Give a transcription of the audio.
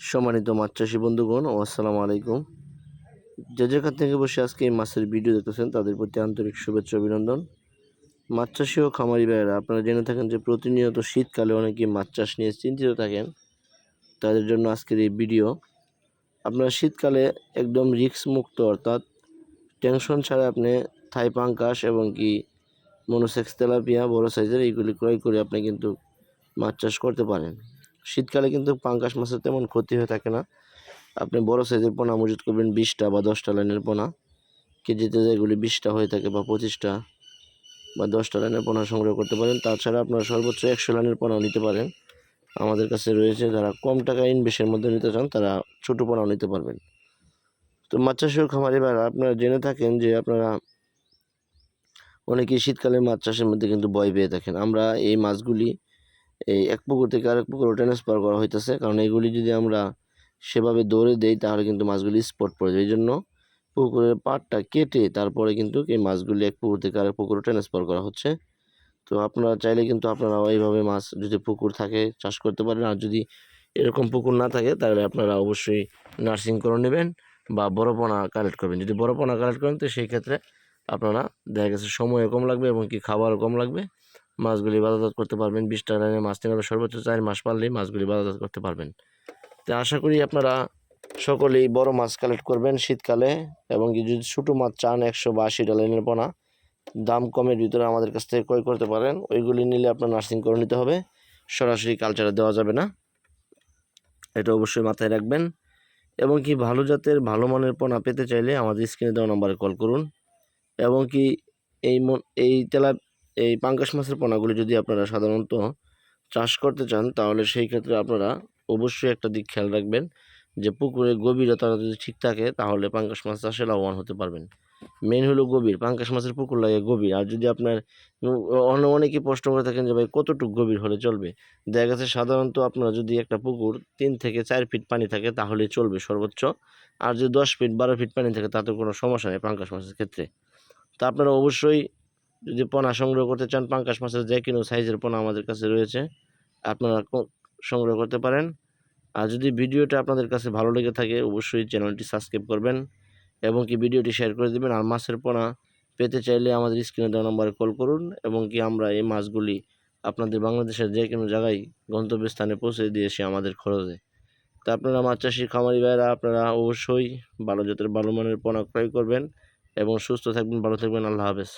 সম্মানিত মাছ চাষি বন্ধুগণ ও আসসালামু আলাইকুম। যে যেখান থেকে বসে আজকে এই মাছের ভিডিও দেখতেছেন, তাদের প্রতি আন্তরিক শুভেচ্ছা অভিনন্দন। মাছ চাষি ও খামারি ভাইয়েরা, আপনারা জেনে থাকেন যে প্রতিনিয়ত শীতকালে অনেকে মাছ চাষ নিয়ে চিন্তিত থাকেন। তাদের জন্য আজকের এই ভিডিও, আপনারা শীতকালে একদম রিস্ক মুক্ত, অর্থাৎ টেনশন ছাড়া আপনি থাই পাঙ্কাশ এবং কি মনোসেক্স তেলাপিয়া বড় সাইজের এইগুলি ক্রয় করে আপনি কিন্তু মাছ চাষ করতে পারেন। শীতকালে কিন্তু পাঙ্কাশ মাছের তেমন ক্ষতি হয়ে থাকে না। আপনি বড় সাইজের পোনা মজুত করবেন বিশটা বা দশটা লাইনের পোনা। কেজিতে যেগুলি বিশটা হয়ে থাকে বা পঁচিশটা বা দশটা লাইনের পোনা সংগ্রহ করতে পারেন। তাছাড়া আপনারা সর্বোচ্চ একশো লাইনের পোনাও নিতে পারেন। আমাদের কাছে রয়েছে যারা কম টাকা ইনভেস্টের মধ্যে নিতে চান, তারা ছোটো পোনাও নিতে পারবেন। তো মাছ চাষের খামারি ভাইরা, আপনারা জেনে থাকেন যে আপনারা অনেকেই শীতকালে মাছ চাষের মধ্যে কিন্তু ভয় পেয়ে থাকেন। আমরা এই মাছগুলি এই এক পুকুর থেকে আরেক পুকুরে ট্রান্সফার করা হইতেছে। কারণ এগুলি যদি আমরা সেভাবে দৌড়ে দেই, তাহলে কিন্তু মাছগুলি স্পট পড়ে যায়। এই জন্য পুকুরের পাড়টা কেটে তারপরে কিন্তু এই মাছগুলি এক পুকুর থেকে আরেক পুকুরে ট্রান্সফার করা হচ্ছে। তো আপনারা চাইলে কিন্তু আপনারা এইভাবে মাছ যদি পুকুর থাকে, চাষ করতে পারেন। আর যদি এরকম পুকুর না থাকে, তাহলে আপনারা অবশ্যই নার্সিং করে নেবেন বা বড় পোনা কালেক্ট করবেন। যদি বড় পোনা কালেক্ট করেন, তো সেই ক্ষেত্রে আপনারা দেখা গেছে সময়ও কম লাগবে এবং কি খাবারও কম লাগবে। মাছগুলি বাজারজাত করতে পারবেন। বিশটা লাইনে মাছ নিয়ে সর্বোচ্চ চার মাস পারলেই মাছগুলি বাজারজাত করতে পারবেন। তো আশা করি আপনারা সকলেই বড় মাছ কালেক্ট করবেন শীতকালে এবং কি যদি ছোটো মাছ চান একশো বা আশিটা লাইনের পোনা, দাম কমের ভিতরে আমাদের কাছ থেকে ক্রয় করতে পারেন। ওইগুলি নিলে আপনার নার্সিং করে নিতে হবে। সরাসরি কালচারে দেওয়া যাবে না। এটা অবশ্যই মাথায় রাখবেন। এবং কি ভালো জাতের, ভালো মানের পোনা পেতে চাইলে আমাদের স্ক্রিনে দেওয়া নম্বরে কল করুন। এবং কি এই এই তেলা এই পাঙ্কাশ মাছের পোনাগুলি যদি আপনারা সাধারণত চাষ করতে চান, তাহলে সেই ক্ষেত্রে আপনারা অবশ্যই একটা দিক খেয়াল রাখবেন যে পুকুরের গভীরতা যদি ঠিক থাকে, তাহলে পাঙ্কাশ মাছ চাষে লাভবান হতে পারবেন। মেন হলো গভীর পাঙ্কাশ মাছের পুকুর লাগে গভীর। আর যদি আপনার অন্য অনেকেই প্রশ্ন করে থাকেন যে ভাই, কতটুকু গভীর হলে চলবে? দেখা গেছে সাধারণত আপনার যদি একটা পুকুর তিন থেকে চার ফিট পানি থাকে, তাহলে চলবে সর্বোচ্চ। আর যদি দশ ফিট বারো ফিট পানি থাকে, তাতে কোনো সমস্যা নেই পাঙ্কাশ মাছের ক্ষেত্রে। তা আপনারা অবশ্যই যদি পোনা সংগ্রহ করতে চান, পাঙ্কাশ মাছের যে কোনো সাইজের পোনা আমাদের কাছে রয়েছে, আপনারা সংগ্রহ করতে পারেন। আর যদি ভিডিওটা আপনাদের কাছে ভালো লেগে থাকে, অবশ্যই চ্যানেলটি সাবস্ক্রাইব করবেন এবং কি ভিডিওটি শেয়ার করে দেবেন। আর মাছের পোনা পেতে চাইলে আমাদের স্ক্রিনে দেওয়া নম্বরে কল করুন এবং কি আমরা এই মাছগুলি আপনাদের বাংলাদেশের যে কোনো জায়গায় গন্তব্যস্থানে পৌঁছে দিয়েছি আমাদের খরচে। তা আপনারা মাছ চাষি খামারি ভাইরা আপনারা অবশ্যই ভালো জাতের ভালো মানের পোনা ক্রয় করবেন এবং সুস্থ থাকবেন, ভালো থাকবেন। আল্লাহ হাফেজ।